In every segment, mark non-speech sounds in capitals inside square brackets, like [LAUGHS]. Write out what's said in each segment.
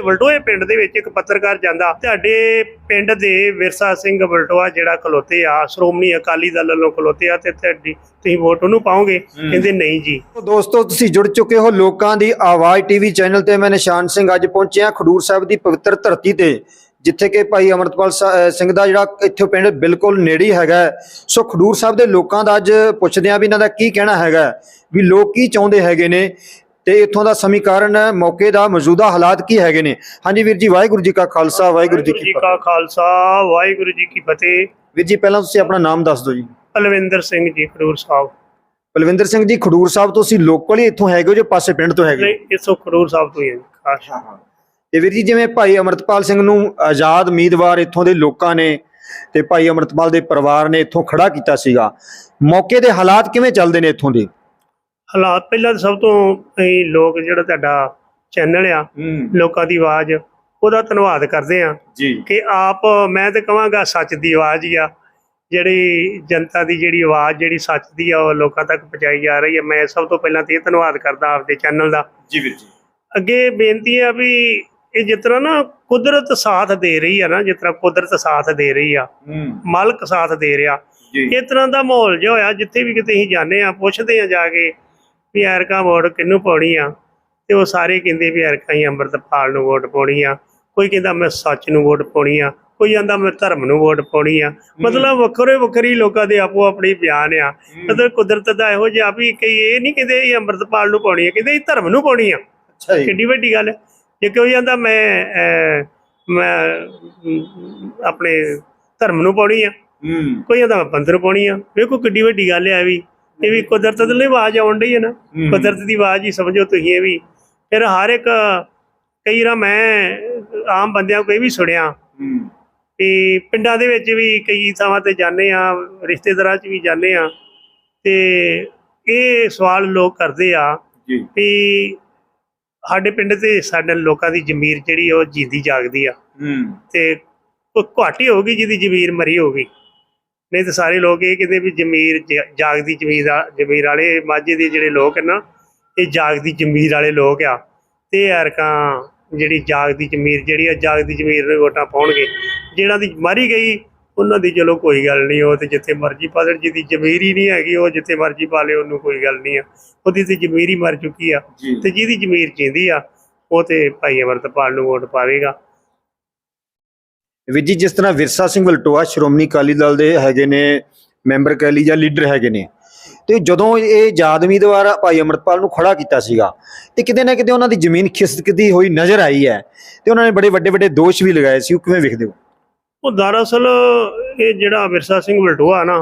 ਵਲਟੋਏ ਪਿੰਡ ਦੇ ਵਿੱਚ ਇੱਕ ਪੱਤਰਕਾਰ ਜਾਂਦਾ ਤੁਹਾਡੇ ਪਿੰਡ ਦੇ ਵਿਰਸਾ ਸਿੰਘ ਵਲਟੋਆ ਜਿਹੜਾ ਖਲੋਤੇ ਆ ਸ਼੍ਰੋਮਣੀ ਅਕਾਲੀ ਦਲ ਵੱਲੋਂ ਖਲੋਤੇ ਆ ਤੇ ਤੁਹਾਡੀ ਤੁਸੀਂ ਵੋਟ ਉਹਨੂੰ ਪਾਓਗੇ? ਕਹਿੰਦੇ ਨਹੀਂ ਜੀ। ਤੋ ਦੋਸਤੋ ਤੁਸੀਂ ਜੁੜ ਚੁੱਕੇ ਹੋ ਲੋਕਾਂ ਦੀ ਆਵਾਜ਼ ਟੀਵੀ ਚੈਨਲ ਤੇ। ਮੈਂ ਨਿਸ਼ਾਨ ਸਿੰਘ ਅੱਜ ਪਹੁੰਚਿਆ ਖਡੂਰ ਸਾਹਿਬ ਦੀ ਪਵਿੱਤਰ ਧਰਤੀ ਤੇ ਜਿੱਥੇ ਕਿ ਭਾਈ ਅਮਰਤਪਾਲ ਸਿੰਘ ਦਾ ਜਿਹੜਾ ਇੱਥੇ ਪਿੰਡ ਬਿਲਕੁਲ ਨੇੜੇ ਹੈਗਾ। ਸੋ ਖਡੂਰ ਸਾਹਿਬ ਦੇ ਲੋਕਾਂ ਦਾ ਅੱਜ ਪੁੱਛਦੇ ਆ ਵੀ ਇਹਨਾਂ ਦਾ ਕੀ ਕਹਿਣਾ ਹੈਗਾ ਵੀ ਲੋਕ ਕੀ ਚਾਹੁੰਦੇ ਹੈਗੇ ਨੇ। ਤੇ ਇੱਥੋਂ ਦਾ ਸਮੀਕਰਨ ਮੌਕੇ ਦਾ ਮੌਜੂਦਾ ਹਾਲਾਤ ਕੀ ਹੈਗੇ ਨੇ? ਹਾਂਜੀ ਵੀਰ ਜੀ ਵਾਹਿਗੁਰੂ ਜੀ ਕਾ ਖਾਲਸਾ ਵਾਹਿਗੁਰੂ ਜੀ ਕੀ ਖਾਲਸਾ ਵਾਹਿਗੁਰੂ ਜੀ ਕੀ ਫਤਿਹ। ਵੀਰ ਜੀ ਪਹਿਲਾਂ ਤੁਸੀਂ ਆਪਣਾ ਨਾਮ ਦੱਸ ਦਿਓ ਜੀ। ਪਲਵਿੰਦਰ ਸਿੰਘ ਜੀ ਖਡੂਰ ਸਾਹਿਬ। ਬਲਵਿੰਦਰ ਸਿੰਘ ਜੀ ਖਡੂਰ ਸਾਹਿਬ ਤੋਂ ਤੁਸੀਂ ਲੋਕਲ ਹੀ ਇੱਥੋਂ ਹੈਗੇ ਹੋ ਜੋ ਪਾਸੇ ਪਿੰਡ ਤੋਂ ਹੈਗੇ? ਨਹੀਂ ਇਸੋ ਖਡੂਰ ਸਾਹਿਬ ਤੋਂ ਹੀ ਹੈ ਜੀ, ਖਾਸ। ਤੇ ਵੀਰ ਜੀ ਜਿਵੇਂ ਭਾਈ ਅਮਰਤਪਾਲ ਸਿੰਘ ਨੂੰ ਆਜ਼ਾਦ ਉਮੀਦਵਾਰ ਇੱਥੋਂ ਦੇ ਲੋਕਾਂ ਨੇ ਤੇ ਭਾਈ ਅਮਰਤਪਾਲ ਦੇ ਪਰਿਵਾਰ ਨੇ ਇੱਥੋਂ ਖੜਾ ਕੀਤਾ ਸੀਗਾ ਮੌਕੇ ਦੇ ਹਾਲਾਤ ਕਿਵੇਂ ਚੱਲਦੇ ਨੇ ਇੱਥੋਂ ਦੇ? ਹਾਲਾਤ ਪਹਿਲਾਂ ਤਾਂ ਸਭ ਤੋਂ ਅਸੀਂ ਲੋਕ ਜਿਹੜਾ ਤੁਹਾਡਾ ਚੈਨਲ ਆ ਲੋਕਾਂ ਦੀ ਆਵਾਜ਼ ਉਹਦਾ ਧੰਨਵਾਦ ਕਰਦੇ ਆ ਜੀ। ਕਿ ਆਪ ਮੈਂ ਤੇ ਕਹਾਂਗਾ ਸੱਚ ਦੀ ਆਵਾਜ਼ ਹੀ ਆ। ਜਿਹੜੀ ਜਨਤਾ ਦੀ ਜਿਹੜੀ ਆਵਾਜ਼ ਜਿਹੜੀ ਸੱਚ ਦੀ ਆ ਉਹ ਲੋਕਾਂ ਤੱਕ ਪਹੁੰਚਾਈ ਜਾ ਰਹੀ ਹੈ। ਮੈਂ ਸਭ ਤੋਂ ਪਹਿਲਾਂ ਤੇ ਇਹ ਧੰਨਵਾਦ ਕਰਦਾ ਆਪਦੇ ਚੈਨਲ ਦਾ। ਜੀ ਵੀਰ ਜੀ। ਅੱਗੇ ਬੇਨਤੀ ਆ ਵੀ ਇਹ ਜਿਸ ਤਰ੍ਹਾਂ ਨਾ ਕੁਦਰਤ ਸਾਥ ਦੇ ਰਹੀ ਆ ਨਾ ਜਿਸ ਤਰ੍ਹਾਂ ਕੁਦਰਤ ਸਾਥ ਦੇ ਰਹੀ ਆ ਮਾਲਕ ਸਾਥ ਦੇ ਰਿਹਾ। ਜੀ। ਇਸ ਤਰ੍ਹਾਂ ਦਾ ਮਾਹੌਲ ਜਿਹਾ ਹੋਇਆ ਜਿੱਥੇ ਵੀ ਕਿਤੇ ਅਸੀਂ ਜਾਂਦੇ ਆ ਪੁੱਛਦੇ ਆ ਜਾ ਕੇ ਵੀ ਐਰਕਾ ਵੋਟ ਕਿਹਨੂੰ ਪਾਉਣੀ ਆ? ਤੇ ਉਹ ਸਾਰੇ ਕਹਿੰਦੇ ਵੀ ਐਰਕਾ ਹੀ ਅੰਮ੍ਰਿਤਪਾਲ ਨੂੰ ਵੋਟ ਪਾਉਣੀ ਆ। ਕੋਈ ਕਹਿੰਦਾ ਮੈਂ ਸੱਚ ਨੂੰ ਵੋਟ ਪਾਉਣੀ ਆ ਕੋਈ ਕਹਿੰਦਾ ਮੈਂ ਧਰਮ ਨੂੰ ਵੋਟ ਪਾਉਣੀ ਆ। ਮਤਲਬ ਵੱਖਰੇ ਵੱਖਰੀ ਲੋਕਾਂ ਦੇ ਆਪੋ ਆਪਣੀ ਬਿਆਨ ਆ। ਮਤਲਬ ਕੁਦਰਤ ਦਾ ਇਹੋ ਜਿਹਾ ਵੀ ਕਈ ਇਹ ਨਹੀਂ ਕਹਿੰਦੇ ਇਹ ਅੰਮ੍ਰਿਤਪਾਲ ਨੂੰ ਪਾਉਣੀ ਆ ਕਹਿੰਦੇ ਇਹ ਧਰਮ ਨੂੰ ਪਾਉਣੀ ਆ। ਅੱਛਾ ਜੀ। ਕਿੱਡੀ ਵੱਡੀ ਗੱਲ ਹੈ। ਜੇ ਕੋਈ ਜਾਂਦਾ ਮੈਂ ਮੈਂ ਆਪਣੇ ਧਰਮ ਨੂੰ ਪਾਉਣੀ ਆ। ਹੂੰ। ਕੋਈ ਕਹਿੰਦਾ ਮੈਂ ਪੰਥ ਨੂੰ ਪਾਉਣੀ ਆ। ਵੇਖੋ ਕਿੱਡੀ ਵੱਡੀ ਗੱਲ ਇਹ ਵੀ। ਇਹ ਵੀ ਕੁਦਰਤ ਦੇ ਆਵਾਜ਼ ਆਉਣ ਡਈ ਹੈ ਨਾ। ਹੂੰ। ਕੁਦਰਤ ਦੀ ਆਵਾਜ਼ ਹੀ ਸਮਝੋ ਤੁਸੀਂ ਇਹ ਵੀ। ਫਿਰ ਹਰ ਇੱਕ ਕਈ ਵਾਰ ਮੈਂ ਆਮ ਬੰਦਿਆਂ ਕੋਈ ਵੀ ਸੁਣਿਆ ਹੂੰ। ਵੀ ਪਿੰਡਾਂ ਦੇ ਵਿੱਚ ਵੀ ਕਈ ਥਾਵਾਂ ਤੇ ਜਾਂਦੇ ਆ ਰਿਸ਼ਤੇਦਾਰਾਂ 'ਚ ਵੀ ਜਾਂਦੇ ਆ ਤੇ ਇਹ ਸਵਾਲ ਲੋਕ ਕਰਦੇ ਆ ਜੀ। ਵੀ ਸਾਡੇ ਪਿੰਡ ਤੇ ਸਾਡੇ ਲੋਕਾਂ ਦੀ ਜ਼ਮੀਰ ਜਿਹੜੀ ਉਹ ਜੀਂਦੀ ਜਾਗਦੀ ਆ। ਹੂੰ। ਤੇ ਕੋਈ ਘਾਟੀ ਹੋਊਗੀ ਜਿਹਦੀ ਜ਼ਮੀਰ ਮਰੀ ਹੋਊਗੀ। ਨਹੀਂ ਤੇ ਸਾਰੇ ਲੋਕ ਇਹ ਕਹਿੰਦੇ ਵੀ ਜ਼ਮੀਰ ਜਾਗਦੀ ਜ਼ਮੀਰ ਜ਼ਮੀਰ ਵਾਲੇ ਮਾਝੇ ਦੇ ਜਿਹੜੇ ਲੋਕ ਹਨ ਨਾ ਇਹ ਜਾਗਦੀ ਜ਼ਮੀਰ ਵਾਲੇ ਲੋਕ ਆ। ਤੇ ਐਰਕਾਂ ਜਿਹੜੀ ਜਾਗਦੀ ਜ਼ਮੀਰ ਜਿਹੜੀ ਆ ਜਾਗਦੀ ਜ਼ਮੀਰ ਨੂੰ ਵੋਟਾਂ ਪਾਉਣਗੇ ਜਿਹੜਾ ਦੀ ਮਾਰੀ ਗਈ ਉਹਨਾਂ ਦੀ ਚਲੋ ਕੋਈ ਗੱਲ ਨਹੀਂ ਉਹ ਤੇ ਜਿੱਥੇ ਮਰਜ਼ੀ ਪਾ ਦੇਣ ਜਿਹਦੀ ਜ਼ਮੀਰ ਹੀ ਨਹੀਂ ਹੈਗੀ ਉਹ ਜਿੱਥੇ ਮਰਜ਼ੀ ਪਾ ਲੇ ਉਹਨੂੰ ਕੋਈ ਗੱਲ ਨਹੀਂ ਆ। ਉਹਦੀ ਤੇ ਜ਼ਮੀਰ ਹੀ ਮਰ ਚੁੱਕੀ ਆ ਤੇ ਜਿਹਦੀ ਜ਼ਮੀਰ ਚਿੰਦੀ ਆ ਉਹ ਤੇ ਭਾਈ ਅਮਰਤਪਾਲ ਨੂੰ ਵੋਟ ਪਾਵੇਗਾ। ਵੀਰ ਜੀ ਜਿਸ ਤਰ੍ਹਾਂ ਵਿਰਸਾ ਸਿੰਘ ਵਲਟੋਆ ਸ਼੍ਰੋਮਣੀ ਅਕਾਲੀ ਦਲ ਦੇ ਹੈਗੇ ਨੇ ਮੈਂਬਰ ਕਹਿ ਲਈ ਜਾਂ ਲੀਡਰ ਹੈਗੇ ਨੇ ਤੇ ਜਦੋਂ ਇਹ ਆਜ਼ਾਦ ਉਮੀਦਵਾਰ ਭਾਈ ਅਮਰਤਪਾਲ ਨੂੰ ਖੜਾ ਕੀਤਾ ਸੀਗਾ ਤੇ ਕਿਤੇ ਨਾ ਕਿਤੇ ਉਹਨਾਂ ਦੀ ਜ਼ਮੀਨ ਖਿਸਕਦੀ ਹੋਈ ਨਜ਼ਰ ਆਈ ਹੈ ਤੇ ਉਹਨਾਂ ਨੇ ਬੜੇ ਵੱਡੇ ਵੱਡੇ ਦੋਸ਼ ਵੀ ਲਗਾਏ ਸੀ ਉਹ ਕਿਵੇਂ ਵੇਖਦੇ ਹੋ? ਉਹ ਦਰਅਸਲ ਇਹ ਜਿਹੜਾ ਵਿਰਸਾ ਸਿੰਘ ਵਲਟੋਆ ਨਾ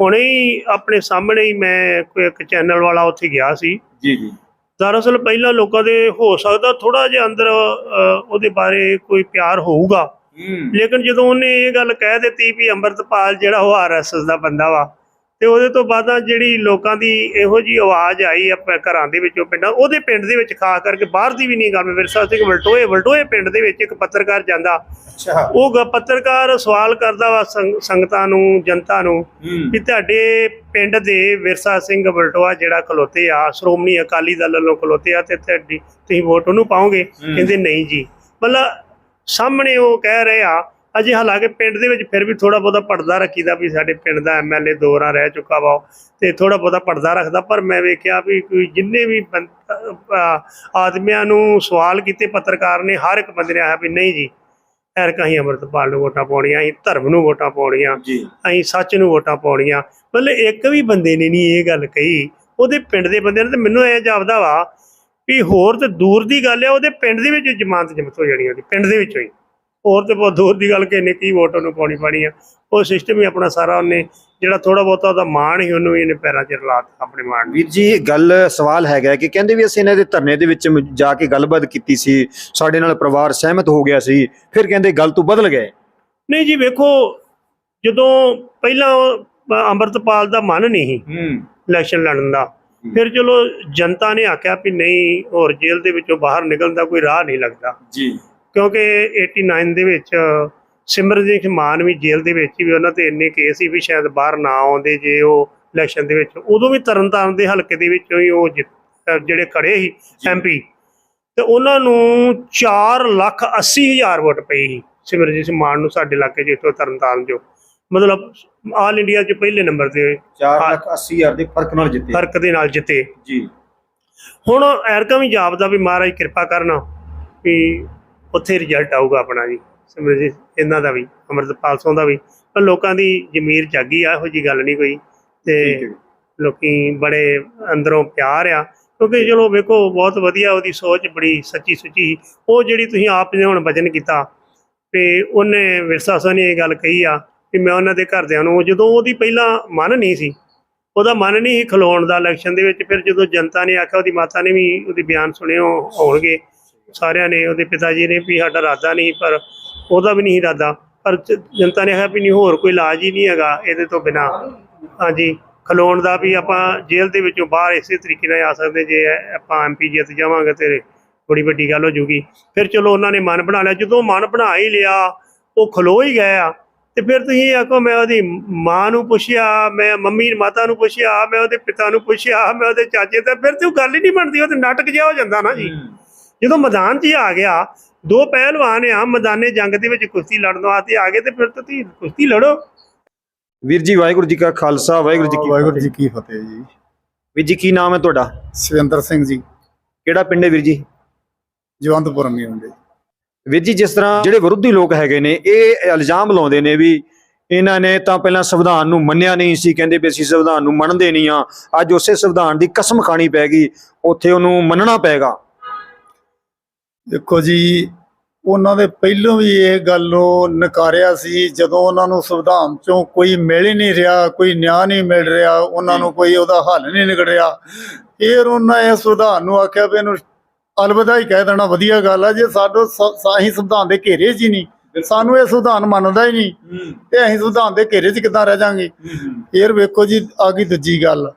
ਹੁਣੇ ਹੀ ਆਪਣੇ ਸਾਹਮਣੇ ਹੀ ਮੈਂ ਕੋਈ ਇੱਕ ਚੈਨਲ ਵਾਲਾ ਉੱਥੇ ਗਿਆ ਸੀ। ਜੀ ਜੀ। ਦਰਅਸਲ ਪਹਿਲਾਂ ਲੋਕਾਂ ਦੇ ਹੋ ਸਕਦਾ ਥੋੜਾ ਜਿਹਾ ਅੰਦਰ ਉਹਦੇ ਬਾਰੇ ਕੋਈ ਪਿਆਰ ਹੋਊਗਾ। ਲੇਕਿਨ ਜਦੋਂ ਉਹਨੇ ਇਹ ਗੱਲ ਕਹਿ ਦਿੱਤੀ ਵੀ ਅੰਮ੍ਰਿਤਪਾਲ ਜਿਹੜਾ ਉਹ ਆਰਐਸਐਸ ਦਾ ਬੰਦਾ ਵਾ ਤੇ ਉਹਦੇ ਤੋਂ ਬਾਅਦ ਜਿਹੜੀ ਲੋਕਾਂ ਦੀ ਇਹੋ ਜੀ ਆਵਾਜ਼ ਆਈ ਆਪਣੇ ਘਰਾਂ ਦੇ ਵਿੱਚੋਂ ਪਿੰਡਾਂ ਉਹਦੇ ਪਿੰਡ ਦੇ ਵਿੱਚ ਖਾਸ ਕਰਕੇ ਬਾਹਰ ਦੀ ਵੀ ਨਹੀਂ ਗੱਲ ਵਿਰਸਾ ਸਿੰਘ ਵਲਟੋਏ ਵਲਟੋਏ ਪਿੰਡ ਦੇ ਵਿੱਚ ਇੱਕ ਪੱਤਰਕਾਰ ਜਾਂਦਾ। ਉਹ ਪੱਤਰਕਾਰ ਸਵਾਲ ਕਰਦਾ ਵਾ ਸੰਗ- ਸੰਗਤਾਂ ਨੂੰ ਜਨਤਾ ਨੂੰ ਵੀ ਤੁਹਾਡੇ ਪਿੰਡ ਦੇ ਵਿਰਸਾ ਸਿੰਘ ਵਲਟੋਆ ਜਿਹੜਾ ਖਲੋਤੇ ਆ ਸ਼੍ਰੋਮਣੀ ਅਕਾਲੀ ਦਲ ਵੱਲੋਂ ਖਲੋਤੇ ਆ ਤੇ ਤੁਹਾਡੀ ਤੁਸੀਂ ਵੋਟ ਉਹਨੂੰ ਪਾਓਗੇ? ਕਹਿੰਦੇ ਨਹੀਂ ਜੀ। ਮਤਲਬ ਸਾਹਮਣੇ ਉਹ ਕਹਿ ਰਹੇ ਆ ਅਜੇ ਹਾਲਾਂਕਿ ਪਿੰਡ ਦੇ ਵਿੱਚ ਫਿਰ ਵੀ ਥੋੜਾ ਬਹੁਤਾ ਪਰਦਾ ਰੱਖੀਦਾ ਵੀ ਸਾਡੇ ਪਿੰਡ ਦਾ ਐਮਐਲਏ ਦੋ ਵਾਰ ਰਹਿ ਚੁੱਕਾ ਵਾ ਤੇ ਥੋੜਾ ਬਹੁਤਾ ਪਰਦਾ ਰੱਖਦਾ ਪਰ ਮੈਂ ਵੇਖਿਆ ਵੀ ਕੋਈ ਜਿੰਨੇ ਵੀ ਆਦਮੀਆਂ ਨੂੰ ਸਵਾਲ ਕੀਤੇ ਪੱਤਰਕਾਰ ਨੇ ਹਰ ਇੱਕ ਬੰਦੇ ਨੇ ਆਇਆ ਵੀ ਨਹੀਂ ਜੀ ਐਰਕਾਂ ਹੀ ਅੰਮ੍ਰਿਤਪਾਲ ਨੂੰ ਵੋਟਾਂ ਪਾਉਣੀਆਂ ਅਸੀਂ ਧਰਮ ਨੂੰ ਵੋਟਾਂ ਪਾਉਣੀਆਂ ਅਸੀਂ ਸੱਚ ਨੂੰ ਵੋਟਾਂ ਪਾਉਣੀਆਂ ਮਤਲਬ ਇੱਕ ਵੀ ਬੰਦੇ ਨੇ ਨਹੀਂ ਇਹ ਗੱਲ ਕਹੀ ਉਹਦੇ ਪਿੰਡ ਦੇ ਬੰਦੇ ਨੇ ਤੇ ਮੈਨੂੰ ਐ ਜਾਪਦਾ ਵਾ ਵੀ ਹੋਰ ਤੇ ਦੂਰ ਦੀ ਗੱਲ ਹੈ ਉਹਦੇ ਪਿੰਡ ਦੇ ਵਿੱਚ ਜ਼ਮਾਨਤ ਜ਼ਮਤ ਹੋ ਜਾਣੀ ਉਹਦੀ ਪਿੰਡ ਦੇ ਵਿੱਚੋਂ ਹੀ। ਹੋਰ ਤੇ ਬਹੁਤ ਦੂਰ ਦੀ ਗੱਲ ਕਿ ਇਹਨੇ ਕੀ ਵੋਟ ਉਹਨੂੰ ਪਾਉਣੀ ਪਾਣੀ ਆ। ਉਹ ਸਿਸਟਮ ਹੀ ਆਪਣਾ ਸਾਰਾ ਉਹਨੇ ਜਿਹੜਾ ਥੋੜਾ ਬਹੁਤਾ ਉਹਦਾ ਮਾਣ ਹੀ ਉਹਨੂੰ ਇਹਨੇ ਪੈਰਾਂ 'ਚ ਰਲਾਤਾ ਆਪਣੇ ਮਾਣ ਵੀਰ ਜੀ ਗੱਲ ਸਵਾਲ ਹੈਗਾ ਕਿ ਕਹਿੰਦੇ ਵੀ ਅਸੀਂ ਇਹਨਾਂ ਦੇ ਧਰਨੇ ਦੇ ਵਿੱਚ ਜਾ ਕੇ ਗੱਲਬਾਤ ਕੀਤੀ ਸੀ ਸਾਡੇ ਨਾਲ ਪਰਿਵਾਰ ਸਹਿਮਤ ਹੋ ਗਿਆ ਸੀ ਫਿਰ ਕਹਿੰਦੇ ਗੱਲ ਤੋਂ ਬਦਲ ਗਏ। ਨਹੀਂ ਜੀ ਵੇਖੋ ਜਦੋਂ ਪਹਿਲਾਂ ਅੰਮ੍ਰਿਤਪਾਲ ਦਾ ਮਨ ਨਹੀਂ ਇਲੈਕਸ਼ਨ ਲੜਨ ਦਾ ਫਿਰ ਚਲੋ ਜਨਤਾ ਨੇ ਆਖਿਆ ਵੀ ਨਹੀਂ ਹੋਰ ਜੇਲ੍ਹ ਦੇ ਵਿੱਚੋਂ ਬਾਹਰ ਨਿਕਲਣ ਦਾ ਕੋਈ ਰਾਹ ਨਹੀਂ ਲੱਗਦਾ। ਜੀ। ਕਿਉਂਕਿ 89 ਦੇ ਵਿੱਚ ਸਿਮਰਜੀਤ ਮਾਨ ਵੀ ਜੇਲ੍ਹ ਦੇ ਵਿੱਚ ਵੀ ਉਹਨਾਂ ਤੇ ਇੰਨੇ ਕੇਸ ਸੀ ਵੀ ਸ਼ਾਇਦ ਬਾਹਰ ਨਾ ਆਉਂਦੇ ਜੇ ਉਹ ਇਲੈਕਸ਼ਨ ਦੇ ਵਿੱਚ। ਉਦੋਂ ਵੀ ਤਰਨਤਾਰਨ ਦੇ ਹਲਕੇ ਦੇ ਵਿੱਚੋਂ ਹੀ ਉਹ ਜਿਹੜੇ ਖੜੇ ਸੀ ਐਮਪੀ ਤੇ ਉਹਨਾਂ ਨੂੰ 4 ਲੱਖ 80 ਹਜ਼ਾਰ ਵੋਟ ਪਈ ਸੀ ਸਿਮਰਜੀਤ ਸਿੰਘ ਮਾਨ ਨੂੰ ਸਾਡੇ ਇਲਾਕੇ ਇੱਥੋਂ ਤਰਨਤਾਰਨ 'ਚੋਂ। ਮਤਲਬ ਆਲ ਇੰਡੀਆ 'ਚ ਪਹਿਲੇ ਨੰਬਰ ਤੇ 4 ਲੱਖ 80 ਹਜ਼ਾਰ ਦੇ ਫ਼ਰਕ ਨਾਲ ਜਿੱਤੇ। ਫ਼ਰਕ ਦੇ ਨਾਲ ਜਿੱਤੇ। ਜੀ। ਹੁਣ ਐਰਕਾ ਵੀ ਜਾਪਦਾ ਵੀ ਮਹਾਰਾਜ ਕਿਰਪਾ ਕਰਨਾ ਵੀ ਉੱਥੇ ਰਿਜ਼ਲਟ ਆਊਗਾ ਆਪਣਾ ਜੀ। ਸਿਮਰਜੀਤ ਇਹਨਾਂ ਦਾ ਵੀ ਅਮਰਤਪਾਲ ਸਿੰਘ ਦਾ ਵੀ। ਪਰ ਲੋਕਾਂ ਦੀ ਜ਼ਮੀਰ ਜਾਗੀ ਆ ਇਹੋ ਜੀ ਗੱਲ ਨਹੀਂ ਕੋਈ। ਤੇ। ਲੋਕੀ ਬੜੇ ਅੰਦਰੋਂ ਪਿਆਰ ਆ। ਕਿਉਂਕਿ ਚਲੋ ਵੇਖੋ ਬਹੁਤ ਵਧੀਆ ਉਹਦੀ ਸੋਚ ਬੜੀ ਸੱਚੀ ਸੁੱਚੀ ਉਹ ਜਿਹੜੀ ਤੁਸੀਂ ਆਪ ਨੇ ਹੁਣ ਵਚਨ ਕੀਤਾ ਤੇ ਉਹਨੇ ਵਿਰਸਾ ਸਿੰਘ ਨੇ ਇਹ ਗੱਲ ਕਹੀ ਆ ਕਿ ਮੈਂ ਉਹਨਾਂ ਦੇ ਘਰਦਿਆਂ ਨੂੰ ਜਦੋਂ ਉਹਦੀ ਪਹਿਲਾਂ ਮਨ ਨਹੀਂ ਸੀ, ਉਹਦਾ ਮਨ ਨਹੀਂ ਸੀ ਖਲੋਣ ਦਾ ਇਲੈਕਸ਼ਨ ਦੇ ਵਿੱਚ, ਫਿਰ ਜਦੋਂ ਜਨਤਾ ਨੇ ਆਖਿਆ, ਉਹਦੀ ਮਾਤਾ ਨੇ ਵੀ ਉਹਦੇ ਬਿਆਨ ਸੁਣੇ ਹੋ- ਹੋਣਗੇ। ਸਾਰਿਆਂ ਨੇ, ਉਹਦੇ ਪਿਤਾ ਜੀ ਨੇ ਵੀ ਸਾਡਾ ਇਰਾਦਾ ਨਹੀਂ, ਪਰ ਉਹਦਾ ਵੀ ਨਹੀਂ ਇਰਾਦਾ। ਪਰ ਜ- ਜਨਤਾ ਨੇ ਆਖਿਆ ਵੀ ਨਹੀਂ, ਹੋਰ ਕੋਈ ਇਲਾਜ ਹੀ ਨਹੀਂ ਹੈਗਾ ਇਹਦੇ ਤੋਂ ਬਿਨਾ। ਹਾਂਜੀ, ਖਲੋਣ ਦਾ ਵੀ ਆਪਾਂ ਜੇਲ੍ਹ ਦੇ ਵਿੱਚੋਂ ਬਾਹਰ ਇਸੇ ਤਰੀਕੇ ਨਾਲ ਆ ਸਕਦੇ, ਜੇ ਆਪਾਂ ਐਮਪੀ ਜਿੱਤ ਜਾਵਾਂਗੇ ਤੇ ਬੜੀ ਵੱਡੀ ਗੱਲ ਹੋ ਜੂਗੀ। ਫਿਰ ਚਲੋ ਉਹਨਾਂ ਨੇ ਮਨ ਬਣਾ ਲਿਆ। ਜਦੋਂ ਮਨ ਬਣਾ ਹੀ ਲਿਆ, ਉਹ ਖਲੋ ਹੀ ਗਏ ਆ। ਤੇ ਫਿਰ ਤੁਸੀਂ ਇਹ ਆਖੋ ਮੈਂ ਉਹਦੀ ਮਾਂ ਨੂੰ ਪੁੱਛਿਆ ਮੈਂ ਮੰਮੀ ਮਾਤਾ ਨੂੰ ਪੁੱਛਿਆ ਮੈਂ ਉਹਦੇ ਪਿਤਾ ਨੂੰ ਪੁੱਛਿਆ ਮੈਂ ਉਹਦੇ ਚਾਚੇ ਤੇ ਫਿਰ ਤੇ ਉਹ ਗੱਲ ਹੀ ਨਹੀਂ ਬਣਦੀ ਉਹ ਤੇ ਨਾਟਕ ਜਿਹਾ ਹੋ ਜਾਂਦਾ ਨਾ ਜੀ। ਜਦੋਂ ਮੈਦਾਨ 'ਚ ਆ ਗਿਆ ਦੋ ਪਹਿਲਵਾਨ ਆ ਮੈਦਾਨੇ ਜੰਗ ਦੇ ਵਿੱਚ ਕੁਸ਼ਤੀ ਲੜਨ ਵਾਸਤੇ ਆ ਗਏ ਤੇ ਫਿਰ ਤਾਂ ਤੁਸੀਂ ਕੁਸ਼ਤੀ ਲੜੋ। ਵੀਰ ਜੀ ਵਾਹਿਗੁਰੂ ਜੀ ਕਾ ਖਾਲਸਾ ਵਾਹਿਗੁਰੂ ਜੀ ਕੀ ਵਾਹਿਗੁਰੂ ਜੀ ਕੀ ਫਤਿਹ ਜੀ। ਵੀਰ ਜੀ ਕੀ ਨਾਮ ਹੈ ਤੁਹਾਡਾ? ਸਵਿੰਦਰ ਸਿੰਘ ਜੀ। ਕਿਹੜਾ ਪਿੰਡ ਹੈ ਵੀਰ ਜੀ? ਜਵੰਤਪੁਰ ਮੀ ਹੁੰਦੇ ਵੀਰ ਜੀ ਜਿਸ ਤਰ੍ਹਾਂ ਜਿਹੜੇ ਵਿਰੋਧੀ ਲੋਕ ਹੈਗੇ ਨੇ ਇਹ ਇਲਜ਼ਾਮ ਲਾਉਂਦੇ ਨੇ ਵੀ ਇਹਨਾਂ ਨੇ ਤਾਂ ਪਹਿਲਾਂ ਸੰਵਿਧਾਨ ਨੂੰ ਮੰਨਿਆ ਨਹੀਂ ਸੀ ਕਹਿੰਦੇ ਵੀ ਅਸੀਂ ਸੰਵਿਧਾਨ ਨੂੰ ਮੰਨਦੇ ਨਹੀਂ ਆ ਅੱਜ ਉਸੇ ਸੰਵਿਧਾਨ ਦੀ ਕਸਮ ਖਾਣੀ ਪੈ ਗਈ ਉੱਥੇ ਉਹਨੂੰ ਮੰਨਣਾ ਪਏਗਾ। ਦੇਖੋ ਜੀ ਉਹਨਾਂ ਦੇ ਪਹਿਲੋਂ ਵੀ ਇਹ ਗੱਲ ਨੂੰ ਨਕਾਰਿਆ ਸੀ ਜਦੋਂ ਉਹਨਾਂ ਨੂੰ ਸੰਵਿਧਾਨ ਚੋਂ ਕੋਈ ਮਿਲ ਹੀ ਨਹੀਂ ਰਿਹਾ ਕੋਈ ਨਿਆਂ ਨਹੀਂ ਮਿਲ ਰਿਹਾ ਉਹਨਾਂ ਨੂੰ ਕੋਈ ਉਹਦਾ ਹੱਲ ਨਹੀਂ ਨਿਕਲ ਰਿਹਾ। ਫਿਰ ਉਹਨਾਂ ਇਹ ਸੰਵਿਧਾਨ ਨੂੰ ਆਖਿਆ ਵੀ ਇਹਨੂੰ ਅਲਵਿਦਾ ਹੀ ਕਹਿ ਦੇਣਾ ਵਧੀਆ ਗੱਲ ਆ ਜੇ ਸਾਡੋ ਸਾਹੀ ਸੰਵਿਧਾਨ ਦੇ ਘੇਰੇ 'ਚ ਹੀ ਨਹੀਂ ਸਾਨੂੰ ਇਹ ਸੰਵਿਧਾਨ ਮੰਨਦਾ ਹੀ ਨਹੀਂ ਤੇ ਅਸੀਂ ਸੰਵਿਧਾਨ ਦੇ ਘੇਰੇ 'ਚ ਕਿੱਦਾਂ ਰਹਿ ਜਾਾਂਗੇ? ਫਿਰ ਵੇਖੋ ਜੀ ਆ ਗਈ ਦੂਜੀ ਗੱਲ।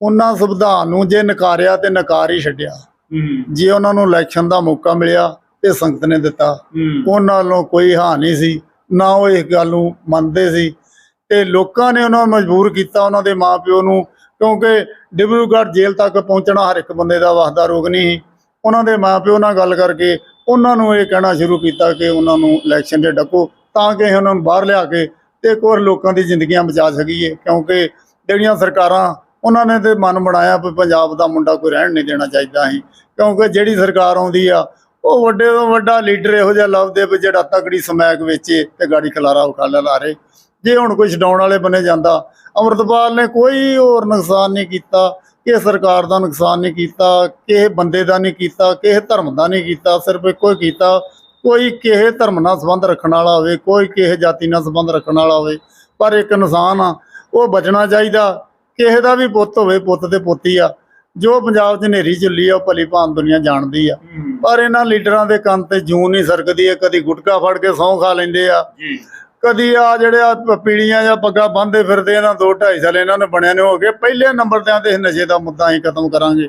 ਉਹਨਾਂ ਸੰਵਿਧਾਨ ਨੂੰ ਜੇ ਨਕਾਰਿਆ ਤੇ ਨਕਾਰ ਹੀ ਛੱਡਿਆ। ਜੇ ਉਹਨਾਂ ਨੂੰ ਇਲੈਕਸ਼ਨ ਦਾ ਮੌਕਾ ਮਿਲਿਆ ਤੇ ਸੰਗਤ ਨੇ ਦਿੱਤਾ। ਉਹਨਾਂ ਨਾਲੋਂ ਕੋਈ ਹਾਂ ਨਹੀਂ ਸੀ ਨਾ ਉਹ ਇਸ ਗੱਲ ਨੂੰ ਮੰਨਦੇ ਸੀ। ਤੇ ਲੋਕਾਂ ਨੇ ਉਹਨਾਂ ਨੂੰ ਮਜਬੂਰ ਕੀਤਾ ਉਹਨਾਂ ਦੇ ਮਾਪਿਓ ਨੂੰ ਕਿਉਂਕਿ ਡਿਬਰੂਗੜ੍ਹ ਜੇਲ੍ਹ ਤੱਕ ਪਹੁੰਚਣਾ ਹਰ ਇੱਕ ਬੰਦੇ ਦਾ ਵਸਦਾ ਰੋਗ ਨਹੀਂ ਸੀ। ਉਹਨਾਂ ਦੇ ਮਾਪਿਓ ਨਾਲ ਗੱਲ ਕਰਕੇ ਉਹਨਾਂ ਨੂੰ ਇਹ ਕਹਿਣਾ ਸ਼ੁਰੂ ਕੀਤਾ ਕਿ ਉਹਨਾਂ ਨੂੰ ਇਲੈਕਸ਼ਨ ਦੇ ਡੱਕੋ ਤਾਂ ਕਿ ਅਸੀਂ ਉਹਨਾਂ ਨੂੰ ਬਾਹਰ ਲਿਆ ਕੇ ਤੇ ਇੱਕ ਹੋਰ ਲੋਕਾਂ ਦੀ ਜ਼ਿੰਦਗੀਆਂ ਬਚਾ ਸਕੀਏ। ਕਿਉਂਕਿ ਜਿਹੜੀਆਂ ਸਰਕਾਰਾਂ ਉਹਨਾਂ ਨੇ ਤੇ ਮਨ ਬਣਾਇਆ ਵੀ ਪੰਜਾਬ ਦਾ ਮੁੰਡਾ ਕੋਈ ਰਹਿਣ ਨਹੀਂ ਦੇਣਾ ਚਾਹੀਦਾ ਸੀ। ਕਿਉਂਕਿ ਜਿਹੜੀ ਸਰਕਾਰ ਆਉਂਦੀ ਆ, ਉਹ ਵੱਡੇ ਤੋਂ ਵੱਡਾ ਲੀਡਰ ਇਹੋ ਜਿਹਾ ਲੱਭਦੇ ਵੀ ਜਿਹੜਾ ਤਕੜੀ ਸਮੈਕ ਵੇਚੇ ਤੇ ਗਾੜੀ ਖਲਾਰਾ ਉਖਾਲਾ ਲਾਰੇ ਜੇ ਹੁਣ ਕੋਈ ਛਡਾਉਣ ਵਾਲੇ ਬਣੇ ਜਾਂਦਾ, ਅਮਰਤਪਾਲ ਨੇ ਕੋਈ ਹੋਰ ਨੁਕਸਾਨ ਨਹੀਂ ਕੀਤਾ। ਕਿਸੇ ਸਰਕਾਰ ਦਾ ਨੁਕਸਾਨ ਨਹੀਂ ਕੀਤਾ ਕਿਸੇ ਬੰਦੇ ਦਾ ਨਹੀਂ ਕੀਤਾ ਕਿਸੇ ਧਰਮ ਦਾ ਨਹੀਂ ਕੀਤਾ ਸਿਰਫ ਇੱਕੋ ਹੀ ਕੀਤਾ। ਕੋਈ ਕਿਸੇ ਧਰਮ ਨਾਲ ਸੰਬੰਧ ਰੱਖਣ ਵਾਲਾ ਹੋਵੇ ਕੋਈ ਕਿਸੇ ਜਾਤੀ ਨਾਲ ਸੰਬੰਧ ਰੱਖਣ ਵਾਲਾ ਹੋਵੇ ਪਰ ਇੱਕ ਇਨਸਾਨ ਆ ਉਹ ਬਚਣਾ ਚਾਹੀਦਾ। ਕਿਸੇ ਦਾ ਵੀ ਪੁੱਤ ਹੋਵੇ ਪੁੱਤ ਤੇ ਪੋਤੀ ਆ ਜੋ ਪੰਜਾਬ 'ਚ ਹਨੇਰੀ ਚੱਲੀ ਆ ਉਹ ਭਲੀ ਭਾਂਤ ਦੁਨੀਆ ਜਾਣਦੀ ਆ। ਪਰ ਇਹਨਾਂ ਲੀਡਰਾਂ ਦੇ ਕੰਨ ਤੇ ਜੂਨ ਨਹੀਂ ਸਰਕਦੀ ਹੈ ਕਦੀ ਗੁਟਕਾ ਫੜ ਕੇ ਸਹੁੰ ਖਾ ਲੈਂਦੇ ਆ। ਕਦੀ ਆ ਜਿਹੜੇ ਆ ਪੀੜੀਆਂ ਜਾਂ ਪੱਗਾਂ ਬੰਨ੍ਹਦੇ ਫਿਰਦੇ ਇਹਨਾਂ ਦੋ ਢਾਈ ਸਾਲ ਇਹਨਾਂ ਨੇ ਬਣਿਆ ਨੇ ਹੋ ਗਏ ਪਹਿਲੇ ਨੰਬਰ ਤੇ ਆਂਦੇ ਨਸ਼ੇ ਦਾ ਮੁੱਦਾ ਅਸੀਂ ਖਤਮ ਕਰਾਂਗੇ।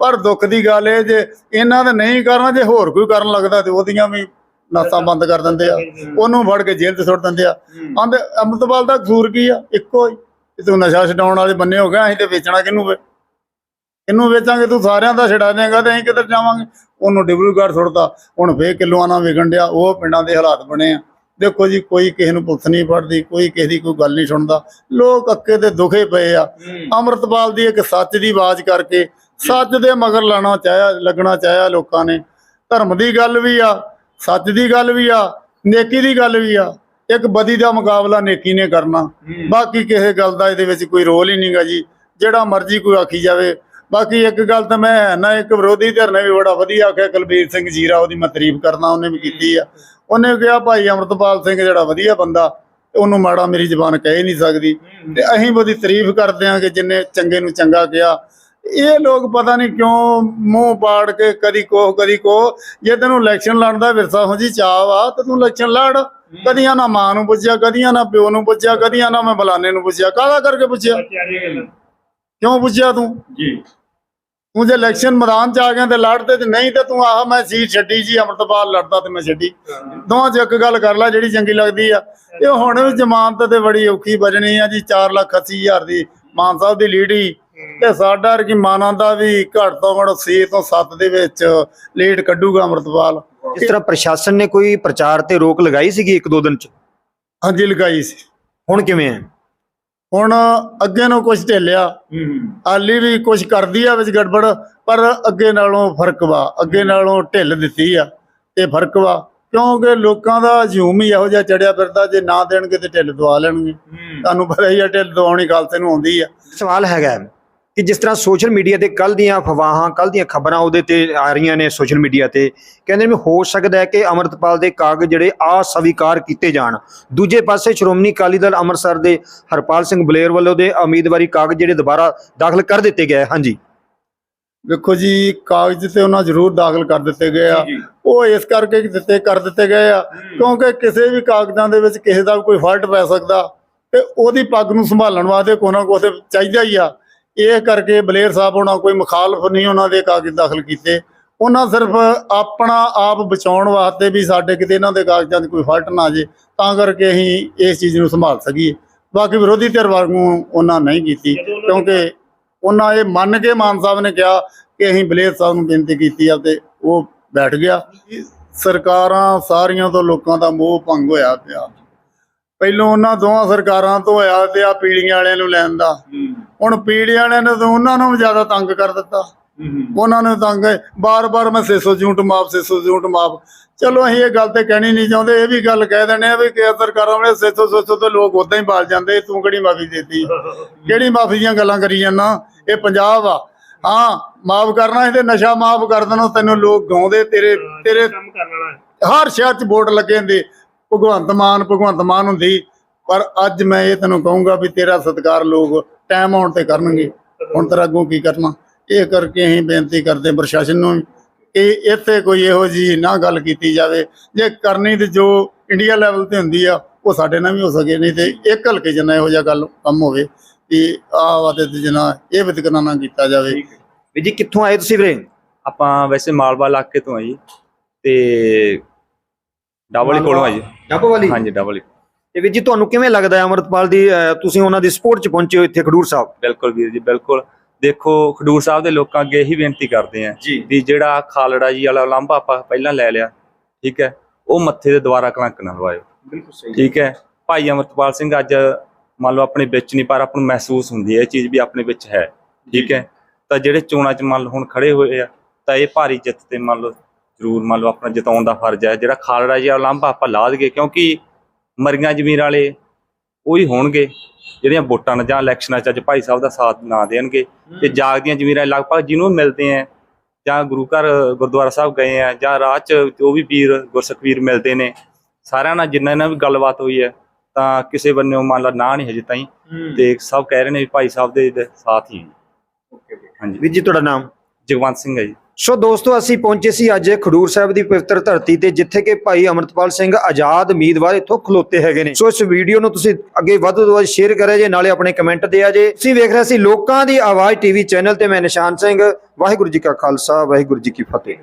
ਪਰ ਦੁੱਖ ਦੀ ਗੱਲ ਇਹ ਜੇ ਇਹਨਾਂ ਦੇ ਨਹੀਂ ਕਰਨਾ ਜੇ ਹੋਰ ਕੋਈ ਕਰਨ ਲੱਗਦਾ ਤੇ ਉਹਦੀਆਂ ਵੀ ਨਾਸਾਂ ਬੰਦ ਕਰ ਦਿੰਦੇ ਆ। ਉਹਨੂੰ ਫੜ ਕੇ ਜੇਲ੍ਹ 'ਚ ਸੁੱਟ ਦਿੰਦੇ ਆ। ਆਂਦੇ ਅੰਮ੍ਰਿਤਪਾਲ ਦਾ ਕਸੂਰ ਕੀ ਆ? ਇੱਕੋ ਹੀ। ਤੂੰ ਨਸ਼ਾ ਛਡਾਉਣ ਵਾਲੇ ਬੰਨੇ ਹੋ ਗਿਆ ਅਸੀਂ ਤੇ ਵੇਚਣਾ ਕਿਹਨੂੰ ਵੇ? ਇਹਨੂੰ ਵੇਚਾਂਗੇ? ਤੂੰ ਸਾਰਿਆਂ ਦਾ ਛਡਾ ਦੇਂਗਾ ਤੇ ਅਸੀਂ ਕਿੱਧਰ ਜਾਵਾਂਗੇ? ਉਹਨੂੰ ਡਿਬਰੂਗੜ੍ਹ ਸੁੱਟਦਾ ਹੁਣ ਫੇਰ ਕਿਲੋਆਂ ਨਾਲ ਵਿਕਣ ਡਿਆ। ਉਹ ਪਿੰਡਾਂ ਦੇ ਹਾਲਾਤ ਬਣੇ ਆ। ਦੇਖੋ ਜੀ ਕੋਈ ਕਿਸੇ ਨੂੰ ਪੁੱਛ ਨਹੀਂ ਪੜਦੀ ਕੋਈ ਕਿਸੇ ਦੀ ਕੋਈ ਗੱਲ ਨਹੀਂ ਸੁਣਦਾ। ਲੋਕ ਅੱਕੇ ਤੇ ਦੁਖੇ ਪਏ ਆ। ਅੰਮ੍ਰਿਤਪਾਲ ਦੀ ਇੱਕ ਸੱਚ ਦੀ ਆਵਾਜ਼ ਕਰਕੇ ਸੱਚ ਦੇ ਮਗਰ ਲਾਣਾ ਚਾਹਿਆ ਲੱਗਣਾ ਚਾਹਿਆ ਲੋਕਾਂ ਨੇ। ਧਰਮ ਦੀ ਗੱਲ ਵੀ ਆ ਸੱਚ ਦੀ ਗੱਲ ਵੀ ਆ ਨੇਕੀ ਦੀ ਗੱਲ ਵੀ ਆ। ਇੱਕ ਬਦੀ ਦਾ ਮੁਕਾਬਲਾ ਨੇਕੀ ਨੇ ਕਰਨਾ। ਬਾਕੀ ਕਿਸੇ ਗੱਲ ਦਾ ਇਹਦੇ ਵਿੱਚ ਕੋਈ ਰੋਲ ਹੀ ਨਹੀਂਗਾ ਜੀ। ਜਿਹੜਾ ਮਰਜ਼ੀ ਕੋਈ ਆਖੀ ਜਾਵੇ। ਬਾਕੀ ਇੱਕ ਗੱਲ ਤਾਂ ਮੈਂ ਨਾ ਇੱਕ ਵਿਰੋਧੀ ਧਿਰ ਨੇ ਵੀ ਬੜਾ ਵਧੀਆ ਆਖਿਆ ਕੁਲਬੀਰ ਸਿੰਘ ਜੀਰਾ ਉਹਦੀ ਮੈਂ ਤਾਰੀਫ ਕਰਦਾ ਉਹਨੇ ਵੀ ਕੀਤੀ ਆ। ਉਹਨੇ ਕਿਹਾ ਭਾਈ ਅਮਰਤਪਾਲ ਸਿੰਘ ਜਿਹੜਾ ਵਧੀਆ ਬੰਦਾ ਉਹਨੂੰ ਮਾੜਾ ਮੇਰੀ ਜ਼ਬਾਨ ਕਹਿ ਨਹੀਂ ਸਕਦੀ। ਤੇ ਅਸੀਂ ਉਹਦੀ ਤਾਰੀਫ ਕਰਦੇ ਹਾਂ ਕਿ ਜਿੰਨੇ ਚੰਗੇ ਨੂੰ ਚੰਗਾ ਕਿਹਾ। ਇਹ ਲੋਕ ਪਤਾ ਨਹੀਂ ਕਿਉਂ ਮੂੰਹ ਪਾੜ ਕੇ ਕਦੀ ਕੋਹ ਕਦੀ ਕੋਹ ਜੇ ਤੈਨੂੰ ਇਲੈਕਸ਼ਨ ਲੜਨ ਦਾ ਵਿਰਸਾ ਹੋ ਜੀ ਚਾਹ ਵਾ ਤੇ ਤੂੰ ਇਲੈਕਸ਼ਨ ਲੜ। ਕਦੀਆਂ ਨਾ ਮਾਂ ਨੂੰ ਪੁੱਛਿਆ ਕਦੀਆਂ ਨਾ ਪਿਓ ਨੂੰ ਪੁੱਛਿਆ ਕਦੀਆਂ ਨਾ ਮੈਂ ਬਲਾਨੇ ਨੂੰ ਪੁੱਛਿਆ। ਕਾਹਦਾ ਕਰਕੇ ਪੁੱਛਿਆ? ਕਿਉਂ ਪੁੱਛਿਆ ਤੂੰ? ਜੀ। ਤੂੰ ਜੇ ਇਲੈਕਸ਼ਨ ਮੈਦਾਨ ਚ ਆ ਗਿਆ ਤੇ ਲੜਦੇ ਤੇ ਨਹੀਂ ਤੇ ਤੂੰ ਆਹ ਮੈਂ ਸੀਟ ਛੱਡੀ ਜੀ ਅਮਰਤਪਾਲ ਲੜਦਾ ਤੇ ਮੈਂ ਛੱਡੀ। ਦੋਵਾਂ ਚ ਇੱਕ ਗੱਲ ਕਰ ਲੈ ਜਿਹੜੀ ਚੰਗੀ ਲੱਗਦੀ ਆ। ਇਹ ਹੁਣ ਵੀ ਜ਼ਮਾਨਤ ਤੇ ਬੜੀ ਔਖੀ ਬਜਣੀ ਆ ਜੀ 4 ਲੱਖ 80 ਹਜ਼ਾਰ ਦੀ ਮਾਨ ਸਾਹਿਬ ਦੀ ਲੀਡ ਹੀ। ਤੇ ਸਾਡਾ ਕਿ ਮਾਨਾਂ ਦਾ ਵੀ ਘੱਟ ਤੋਂ ਘੱਟ 6 ਤੋਂ 7 ਦੇ ਵਿੱਚ ਲੇਟ ਕੱਢੂਗਾ ਅਮਰਤਪਾਲ। ਇਸ ਤਰ੍ਹਾਂ ਪ੍ਰਸ਼ਾਸਨ ਨੇ ਕੋਈ ਪ੍ਰਚਾਰ ਤੇ ਰੋਕ ਲਗਾਈ ਸੀਗੀ ਇੱਕ ਦੋ ਦਿਨ ਚ? ਹਾਂਜੀ ਲਗਾਈ ਸੀ। ਹੁਣ ਕਿਵੇਂ ਹੈ? ਹੁਣ ਅੱਗੇ ਨੂੰ ਕੁਝ ਢਿੱਲਿਆ ਹਾਲੀ ਵੀ ਕੁਝ ਕਰਦੀ ਆ ਵਿੱਚ ਗੜਬੜ ਪਰ ਅੱਗੇ ਨਾਲੋਂ ਫ਼ਰਕ ਵਾ। ਅੱਗੇ ਨਾਲੋਂ ਢਿੱਲ ਦਿੱਤੀ ਆ ਤੇ ਫ਼ਰਕ ਵਾ। ਕਿਉਂਕਿ ਲੋਕਾਂ ਦਾ ਹਜੂਮ ਹੀ ਇਹੋ ਜਿਹਾ ਚੜਿਆ ਫਿਰਦਾ ਜੇ ਨਾ ਦੇਣਗੇ ਤੇ ਢਿੱਲ ਦਵਾ ਲੈਣਗੇ। ਤੁਹਾਨੂੰ ਪਤਾ ਹੀ ਆ ਢਿੱਲ ਦਵਾਉਣੀ ਗੱਲ ਤੇ ਨੂੰ ਆਉਂਦੀ ਆ। ਸਵਾਲ ਹੈਗਾ ਕਿ ਜਿਸ ਤਰ੍ਹਾਂ ਸੋਸ਼ਲ ਮੀਡੀਆ ਤੇ ਕੱਲ ਦੀਆਂ ਅਫਵਾਹਾਂ ਕੱਲ ਦੀਆਂ ਖਬਰਾਂ ਉਹਦੇ ਤੇ ਆ ਰਹੀਆਂ ਨੇ ਸੋਸ਼ਲ ਮੀਡੀਆ ਤੇ ਕਹਿੰਦੇ ਨੇ ਹੋ ਸਕਦਾ ਹੈ ਕਿ ਅਮਰਤਪਾਲ ਦੇ ਕਾਗਜ਼ ਜਿਹੜੇ ਅਸਵੀਕਾਰ ਕੀਤੇ ਜਾਣ। ਦੂਜੇ ਪਾਸੇ ਸ਼੍ਰੋਮਣੀ ਅਕਾਲੀ ਦਲ ਅੰਮ੍ਰਿਤਸਰ ਦੇ ਹਰਪਾਲ ਸਿੰਘ ਬਲੇਰ ਵੱਲੋਂ ਦੇ ਉਮੀਦਵਾਰੀ ਕਾਗਜ਼ ਜਿਹੜੇ ਦੁਬਾਰਾ ਦਾਖਲ ਕਰ ਦਿੱਤੇ ਗਏ ਹਾਂਜੀ। ਵੇਖੋ ਜੀ ਕਾਗਜ਼ ਤੇ ਉਹਨਾਂ ਜ਼ਰੂਰ ਦਾਖਲ ਕਰ ਦਿੱਤੇ ਗਏ ਆ। ਉਹ ਇਸ ਕਰਕੇ ਦਿੱਤੇ ਕਰ ਦਿੱਤੇ ਗਏ ਆ ਕਿਉਂਕਿ ਕਿਸੇ ਵੀ ਕਾਗਜ਼ਾਂ ਦੇ ਵਿੱਚ ਕਿਸੇ ਦਾ ਕੋਈ ਫਾਲਟ ਪੈ ਸਕਦਾ ਤੇ ਉਹਦੀ ਪੱਗ ਨੂੰ ਸੰਭਾਲਣ ਵਾਸਤੇ ਕੋਈ ਨਾ ਕੋਈ ਤੇ ਚਾਹੀਦਾ ਹੀ ਆ। ਇਹ ਕਰਕੇ ਬਲੇਰ ਸਾਹਿਬ ਉਹਨਾਂ ਕੋਈ ਮੁਖਾਲਫ ਨਹੀਂ ਉਹਨਾਂ ਦੇ ਕਾਗਜ਼ ਦਾਖਲ ਕੀਤੇ। ਉਹਨਾਂ ਸਿਰਫ ਆਪਣਾ ਆਪ ਬਚਾਉਣ ਵਾਸਤੇ ਵੀ ਸਾਡੇ ਕਿਤੇ ਇਹਨਾਂ ਦੇ ਕਾਗਜ਼ਾਂ 'ਚ ਕੋਈ ਫਲਟ ਨਾ ਆ ਜੇ ਤਾਂ ਕਰਕੇ ਅਸੀਂ ਇਸ ਚੀਜ਼ ਨੂੰ ਸੰਭਾਲ ਸਕੀਏ। ਬਾਕੀ ਵਿਰੋਧੀ ਧਿਰ ਵਾਂਗੂ ਉਹਨਾਂ ਨਹੀਂ ਕੀਤੀ, ਕਿਉਂਕਿ ਉਹਨਾਂ ਇਹ ਮੰਨ ਕੇ ਮਾਨ ਸਾਹਿਬ ਨੇ ਕਿਹਾ ਕਿ ਅਸੀਂ ਬਲੇਰ ਸਾਹਿਬ ਨੂੰ ਬੇਨਤੀ ਕੀਤੀ ਆ ਤੇ ਉਹ ਬੈਠ ਗਿਆ। ਸਰਕਾਰਾਂ ਸਾਰੀਆਂ ਤੋਂ ਲੋਕਾਂ ਦਾ ਮੋਹ ਭੰਗ ਹੋਇਆ ਪਿਆ। ਪਹਿਲੋਂ ਉਹਨਾਂ ਦੋਹਾਂ ਸਰਕਾਰਾਂ ਤੋਂ ਹੋਇਆ ਤੇ ਆ ਪੀੜੀਆਂ ਵਾਲਿਆਂ ਨੂੰ ਲੈਣ ਦਾ। ਹੁਣ ਪੀੜੀਆਂ ਵਾਲਿਆਂ ਨੇ ਤਾਂ ਉਹਨਾਂ ਨੂੰ ਜ਼ਿਆਦਾ ਤੰਗ ਕਰ ਦਿੱਤਾ। ਉਹਨਾਂ ਨੂੰ ਤੰਗ ਬਾਰ-ਬਾਰ ਮੈਂ 600 ਯੂਨਿਟ ਮਾਫ 600 ਯੂਨਿਟ ਮਾਫ। ਚਲੋ ਅਸੀਂ ਇਹ ਗੱਲ ਤੇ ਕਹਿਣੀ ਨਹੀਂ ਚਾਹੁੰਦੇ ਇਹ ਵੀ ਗੱਲ ਕਹਿ ਦਿੰਦੇ ਆ ਵੀ ਕਿ ਸਰਕਾਰਾਂ ਵਾਲੇ 600 600 ਤੇ ਲੋਕ ਉਦਾਂ ਹੀ ਬਾਲ ਜਾਂਦੇ ਤੂੰ ਕਿਹੜੀ ਮਾਫੀ ਦੇਤੀ? [LAUGHS] ਕਿਹੜੀ ਮਾਫੀ ਦੀਆਂ ਗੱਲਾਂ ਕਰੀ ਜਾਂਦਾ? ਇਹ ਪੰਜਾਬ ਆ। ਹਾਂ ਮਾਫ ਕਰਨਾ ਇਹਦੇ ਨਸ਼ਾ ਮਾਫ ਕਰ ਦੇਣਾ ਤੈਨੂੰ ਲੋਕ ਗਾਉਂਦੇ ਤੇਰੇ ਤੇਰੇ ਕੰਮ ਕਰਨ ਵਾਲਾ ਹਰ ਸ਼ਹਿਰ 'ਚ ਵੋਟ ਲੱਗੇ ਹੁੰਦੇ। ਭਗਵੰਤ ਮਾਨ ਭਗਵੰਤ ਮਾਨ ਹੁੰਦੀ ਪਰ ਅੱਜ ਮੈਂ ਇਹ ਤੈਨੂੰ ਕਹੂੰਗਾ ਵੀ ਤੇਰਾ ਸਤਿਕਾਰ ਲੋਕ ਟਾਈਮ ਆਉਣ ਤੇ ਕਰਨਗੇ। ਹੁਣ ਤੇਰਾ ਅੱਗੋਂ ਕੀ ਕਰਨਾ? ਇਹ ਕਰਕੇ ਅਸੀਂ ਬੇਨਤੀ ਕਰਦੇ ਹਾਂ ਪ੍ਰਸ਼ਾਸਨ ਨੂੰ ਕਿ ਇੱਥੇ ਕੋਈ ਇਹੋ ਜੀ ਨਾ ਗੱਲ ਕੀਤੀ ਜਾਵੇ। ਜੇ ਕਰਨੀ ਤੇ ਜੋ ਇੰਡੀਆ ਲੈਵਲ ਤੇ ਹੁੰਦੀ ਆ ਉਹ ਸਾਡੇ ਨਾਲ ਵੀ ਹੋ ਸਕੇ ਨਹੀਂ ਤੇ ਇੱਕ ਹਲਕੇ ਜਿੰਨਾ ਇਹੋ ਜਿਹਾ ਗੱਲ ਕੰਮ ਹੋਵੇ ਕਿ ਆਹ ਵਾਦੇ ਤੇ ਜਨਾ ਇਹ ਵਿਤਕਰਾ ਨਾ ਕੀਤਾ ਜਾਵੇ। ਵੀ ਜੀ ਕਿੱਥੋਂ ਆਏ ਤੁਸੀਂ ਵੀਰੇ? ਆਪਾਂ ਵੈਸੇ ਮਾਲਵਾ ਇਲਾਕੇ ਤੋਂ ਆ ਜੀ। ਤੇ ਡਬਲ ਹੀ ਕੋਲੋਂ ਆ। ਜੀ ਡੱਬ ਵਾਲੀ? ਹਾਂਜੀ ਡਬਲ ਹੀ। ਤੇ ਵੀਰ ਜੀ ਤੁਹਾਨੂੰ ਕਿਵੇਂ ਲੱਗਦਾ ਹੈ ਅਮਰਤਪਾਲ ਦੀ ਅਹ, ਤੁਸੀਂ ਉਹਨਾਂ ਦੀ ਸਪੋਰਟ ਚ ਪਹੁੰਚੇ ਹੋ ਇੱਥੇ ਖਡੂਰ ਸਾਹਿਬ? ਬਿਲਕੁਲ ਵੀਰ ਜੀ ਬਿਲਕੁਲ। ਦੇਖੋ ਖਡੂਰ ਸਾਹਿਬ ਦੇ ਲੋਕਾਂ ਅੱਗੇ ਇਹੀ ਬੇਨਤੀ ਕਰਦੇ ਆ ਜੀ। ਵੀ ਜਿਹੜਾ ਖਾਲੜਾ ਜੀ ਵਾਲਾ ਲਾਂਭਾ ਆਪਾਂ ਪਹਿਲਾਂ ਲੈ ਲਿਆ ਠੀਕ ਹੈ ਉਹ ਮੱਥੇ ਤੇ ਦੁਬਾਰਾ ਕਲੰਕ ਨਾ ਲਵਾਇਓ। ਬਿਲਕੁਲ ਸਹੀ। ਠੀਕ ਹੈ ਭਾਈ ਅਮਰਤਪਾਲ ਸਿੰਘ ਅੱਜ ਮੰਨ ਲਓ ਆਪਣੇ ਵਿੱਚ ਨਹੀਂ ਪਰ ਆਪਾਂ ਨੂੰ ਮਹਿਸੂਸ ਹੁੰਦੀ ਹੈ ਇਹ ਚੀਜ਼ ਵੀ ਆਪਣੇ ਵਿੱਚ ਹੈ ਠੀਕ ਹੈ। ਤਾਂ ਜਿਹੜੇ ਚੋਣਾਂ 'ਚ ਮੰਨ ਲਓ ਹੁਣ ਖੜੇ ਹੋਏ ਆ ਤਾਂ ਇਹ ਭਾਰੀ ਜਿੱਤ ਤੇ ਮੰਨ ਲਓ ਜ਼ਰੂਰ ਮੰਨ ਲਓ ਆਪਣਾ ਜਿਤਾਉਣ ਦਾ ਫਰਜ਼ ਹੈ ਜਿਹੜਾ ਖਾਲੜਾ ਜੀ ਵਾਲਾ ਲਾਂਭਾ ਆਪਾਂ ਲਾ ਦਈਏ ਕਿਉਂਕਿ ਮਰੀਆਂ ਜ਼ਮੀਰ ਵਾਲੇ ਉਹੀ ਹੋਣਗੇ ਜਿਹੜੀਆਂ ਵੋਟਾਂ ਨਾਲ ਜਾਂ ਇਲੈਕਸ਼ਨਾਂ 'ਚ ਅੱਜ ਭਾਈ ਸਾਹਿਬ ਦਾ ਸਾਥ ਨਾ ਦੇਣਗੇ ਤੇ ਜਾਗਦੀਆਂ ਜ਼ਮੀਰਾਂ ਲਗਭਗ ਜਿਹਨੂੰ ਮਿਲਦੇ ਆ ਜਾਂ ਗੁਰੂ ਘਰ ਗੁਰਦੁਆਰਾ ਸਾਹਿਬ ਗਏ ਆ ਜਾਂ ਰਾਹ 'ਚ ਜੋ ਵੀ ਵੀਰ ਗੁਰਸਖਵੀਰ ਮਿਲਦੇ ਨੇ ਸਾਰਿਆਂ ਨਾਲ ਜਿੰਨਾ ਇਹਨਾਂ ਵੀ ਗੱਲਬਾਤ ਹੋਈ ਹੈ ਤਾਂ ਕਿਸੇ ਬੰਨਿਓ ਮੰਨ ਲਾ ਨਾ ਨਹੀਂ ਹਜੇ ਤਾਈਂ ਤੇ ਸਭ ਕਹਿ ਰਹੇ ਨੇ ਵੀ ਭਾਈ ਸਾਹਿਬ ਦੇ ਸਾਥ ਹੀ ਹੈ। ਹਾਂਜੀ। ਵੀਰ ਜੀ ਤੁਹਾਡਾ ਨਾਮ? ਜਗਵੰਤ ਸਿੰਘ ਹੈ ਜੀ। ਸੋ ਦੋਸਤੋ, ਅਸੀਂ ਪਹੁੰਚੇ ਸੀ ਅੱਜ ਖਡੂਰ ਸਾਹਿਬ ਦੀ ਪਵਿੱਤਰ ਧਰਤੀ ਤੇ, ਜਿੱਥੇ ਕਿ ਭਾਈ ਅਮਰਤਪਾਲ ਸਿੰਘ ਆਜ਼ਾਦ ਉਮੀਦਵਾਰ ਇੱਥੋਂ ਖਲੋਤੇ ਹੈਗੇ ਨੇ। ਸੋ ਇਸ ਵੀਡੀਓ ਨੂੰ ਤੁਸੀਂ ਅੱਗੇ ਵੱਧ ਤੋਂ ਵੱਧ ਸ਼ੇਅਰ ਕਰਿਆ ਜੇ, ਨਾਲੇ ਆਪਣੇ ਕਮੈਂਟ ਦਿਆ ਜੇ। ਤੁਸੀਂ ਵੇਖ ਰਹੇ ਸੀ ਲੋਕਾਂ ਦੀ ਆਵਾਜ਼ ਟੀਵੀ ਚੈਨਲ ਤੇ, ਮੈਂ ਨਿਸ਼ਾਨ ਸਿੰਘ। ਵਾਹਿਗੁਰੂ ਜੀ ਕਾ ਖਾਲਸਾ, ਵਾਹਿਗੁਰੂ ਜੀ ਕੀ ਫਤਿਹ।